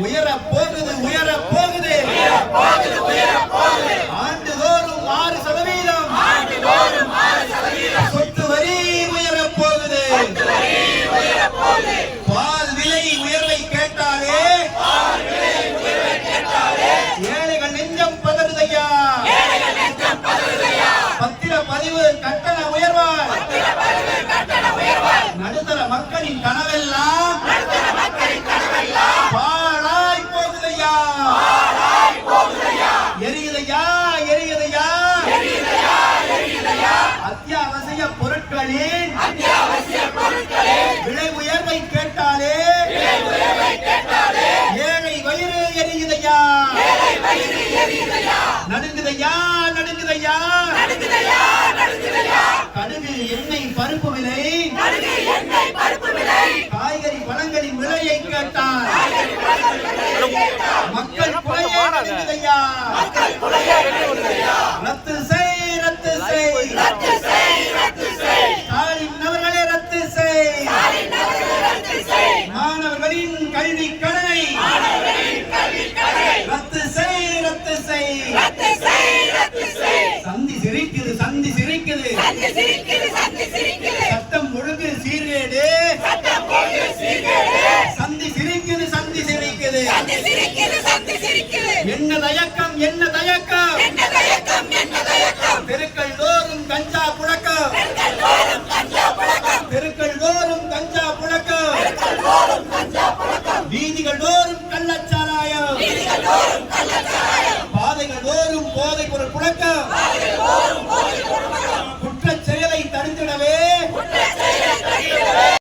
உயர போகுது உயர போகுது ஆண்டுதோறும் ஆறு சதவீதம். சொத்து வரி உயர போகுது பால் விலை உயர்வை கேட்டாலே ஏழைகள் நெஞ்சம் பதறுதையா? பத்திர பதிவு கட்டண உயர்வால் நடுத்தர மக்களின் கனவெல்லாம் பாழாய் போகுதையா எரியுதையா எரியுதையா அத்தியாவசிய பொருட்களின் விலை உயர்வை கேட்டாலே ஏழை வயிறு எரியுதையா? நடுங்குதையா? நடுங்குதையா? கடுகு எண்ணெய் பருப்பு விலை காய்கறி பழங்களின் விலையை கேட்டால் மக்கள் நடுங்குதையா? என்ன தயக்கம் என்ன தயக்கம்? என்ன தயக்கம் என்ன தயக்கம்? தெருக்கள் தோறும் கஞ்சா புழக்கம்.